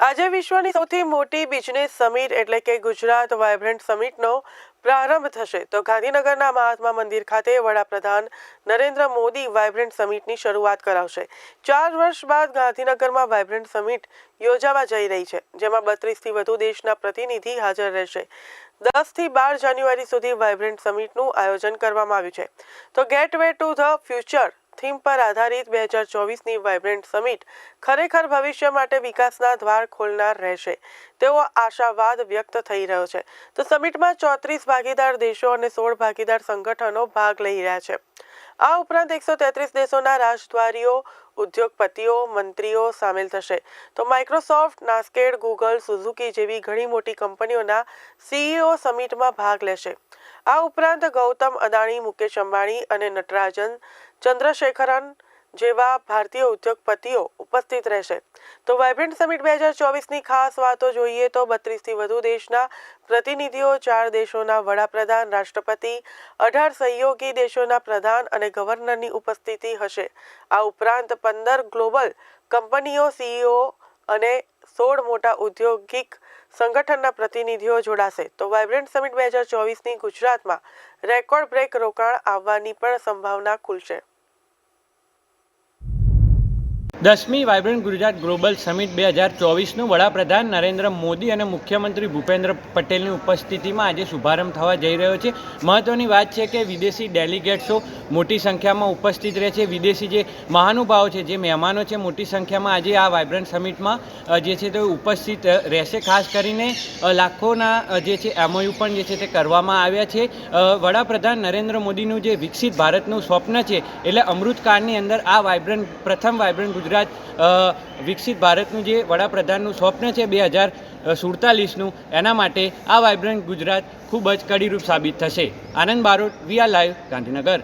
આજે વિશ્વની સૌથી મોટી બિઝનેસ સમિટ એટલે કે ગુજરાત વાયબ્રન્ટ સમિટનો પ્રારંભ થશે. તો ગાંધીનગરના મહાત્મા મંદિર ખાતે વડાપ્રધાન નરેન્દ્ર મોદી વાયબ્રન્ટ સમિટની શરૂઆત કરાવશે. ચાર વર્ષ બાદ ગાંધીનગરમાં વાયબ્રન્ટ સમિટ યોજાવા જઈ રહી છે, જેમાં બત્રીસથી વધુ દેશના પ્રતિનિધિ હાજર રહેશે. દસથી બાર જાન્યુઆરી સુધી વાયબ્રન્ટ સમિટનું આયોજન કરવામાં આવ્યું છે. તો gateway to the future theme પર આધારિત બે હજાર ચોવીસની વાયબ્રન્ટ સમિટ ખરેખર ભવિષ્ય માટે વિકાસના દ્વાર ખોલનાર રહેશે. તેવો આશાવાદ વ્યક્ત થઈ રહ્યો છે. તો સમિટમાં ચોત્રીસ ભાગીદાર દેશો અને સોળ ભાગીદાર સંગઠનો ભાગ લઈ રહ્યા છે. આ ઉપરાંત એકસો તેત્રીસ દેશોના રાજદ્વારીઓ, ઉદ્યોગપતિઓ, મંત્રીઓ સામેલ થશે. તો માઇક્રોસોફ્ટ, નાસ્કેડ, ગૂગલ, સુઝુકી જેવી ઘણી મોટી કંપનીઓના સીઈઓ સમિટમાં ભાગ લેશે. આ ઉપરાંત ગૌતમ અદાણી, મુકેશ અંબાણી અને નટરાજન ચંદ્રશેખરન જેવા ભારતીય ઉદ્યોગપતિઓ ઉપસ્થિત રહેશે. તો વાયબ્રન્ટ સમિટ બે હજાર ચોવીસની ખાસ વાતો જોઈએ તો બત્રીસથી વધુ દેશના પ્રતિનિધિઓ, ચાર દેશોના વડાપ્રધાન, રાષ્ટ્રપતિ, અઢાર સહયોગી દેશોના પ્રધાન અને ગવર્નરની ઉપસ્થિતિ હશે. આ ઉપરાંત પંદર ગ્લોબલ કંપનીઓ, સીઈઓ અને સોળ મોટા ઔદ્યોગિક સંગઠનના પ્રતિનિધિઓ જોડાશે. તો વાયબ્રન્ટ સમિટ બે હજાર ચોવીસની ગુજરાતમાં રેકોર્ડ બ્રેક રોકાણ આવવાની પણ સંભાવના ખુલશે. દસમી વાઇબ્રન્ટ ગુજરાત ગ્લોબલ સમિટ બે હજાર ચોવીસનું વડાપ્રધાન નરેન્દ્ર મોદી અને મુખ્યમંત્રી ભૂપેન્દ્ર પટેલની ઉપસ્થિતિમાં આજે શુભારંભ થવા જઈ રહ્યો છે. મહત્ત્વની વાત છે કે વિદેશી ડેલિગેટ્સો મોટી સંખ્યામાં ઉપસ્થિત રહે છે. વિદેશી જે મહાનુભાવો છે, જે મહેમાનો છે, મોટી સંખ્યામાં આજે આ વાઇબ્રન્ટ સમિટમાં જે છે તે ઉપસ્થિત રહેશે. ખાસ કરીને લાખોના જે છે એમઓયુ પણ જે છે તે કરવામાં આવ્યા છે. વડાપ્રધાન નરેન્દ્ર મોદીનું જે વિકસિત ભારતનું સ્વપ્ન છે, એટલે અમૃતકાળની અંદર આ વાઇબ્રન્ટ પ્રથમ વાઇબ્રન્ટ ગુજરાત અ, વિકસિત ભારતનું જે વડાપ્રધાનનું સ્વપ્ન છે બે હજાર સુડતાલીસનું એના માટે આ વાઇબ્રન્ટ ગુજરાત ખૂબ જ કડીરૂપ સાબિત થશે. Anand Barot V R live Gandhinagar.